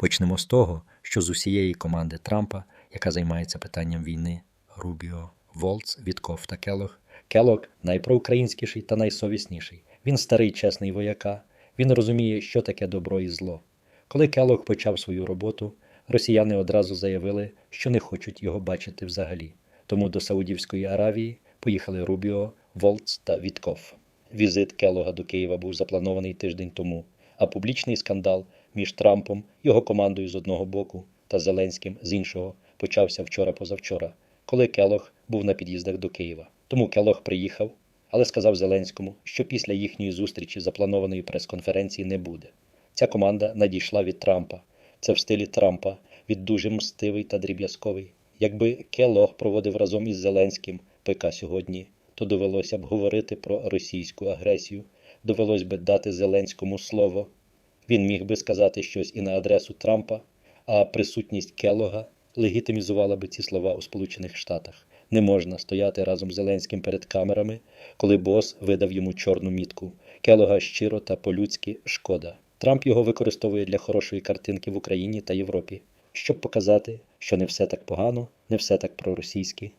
Почнемо з того, що з усієї команди Трампа, яка займається питанням війни, Рубіо, Волц, Вітков та Келох, Келок найпроукраїнськіший та найсовісніший. Він старий чесний вояка. Він розуміє, що таке добро і зло. Коли Келох почав свою роботу, росіяни одразу заявили, що не хочуть його бачити взагалі. Тому до Саудівської Аравії поїхали Рубіо, Волц та Вітков. Візит Келога до Києва був запланований тиждень тому, а публічний скандал між Трампом, його командою з одного боку та Зеленським з іншого почався вчора-позавчора, коли Келог був на під'їздах до Києва. Тому Келог приїхав, але сказав Зеленському, що після їхньої зустрічі запланованої прес-конференції не буде. Ця команда надійшла від Трампа. Це в стилі Трампа, від дуже мстивий та дріб'язковий. Якби Келог проводив разом із Зеленським ПК сьогодні, то довелося б говорити про російську агресію, довелось би дати Зеленському слово. Він міг би сказати щось і на адресу Трампа, а присутність Келога легітимізувала би ці слова у Сполучених Штатах. Не можна стояти разом з Зеленським перед камерами, коли бос видав йому чорну мітку. Келога щиро та по-людськи шкода. Трамп його використовує для хорошої картинки в Україні та Європі, щоб показати, що не все так погано, не все так проросійськи.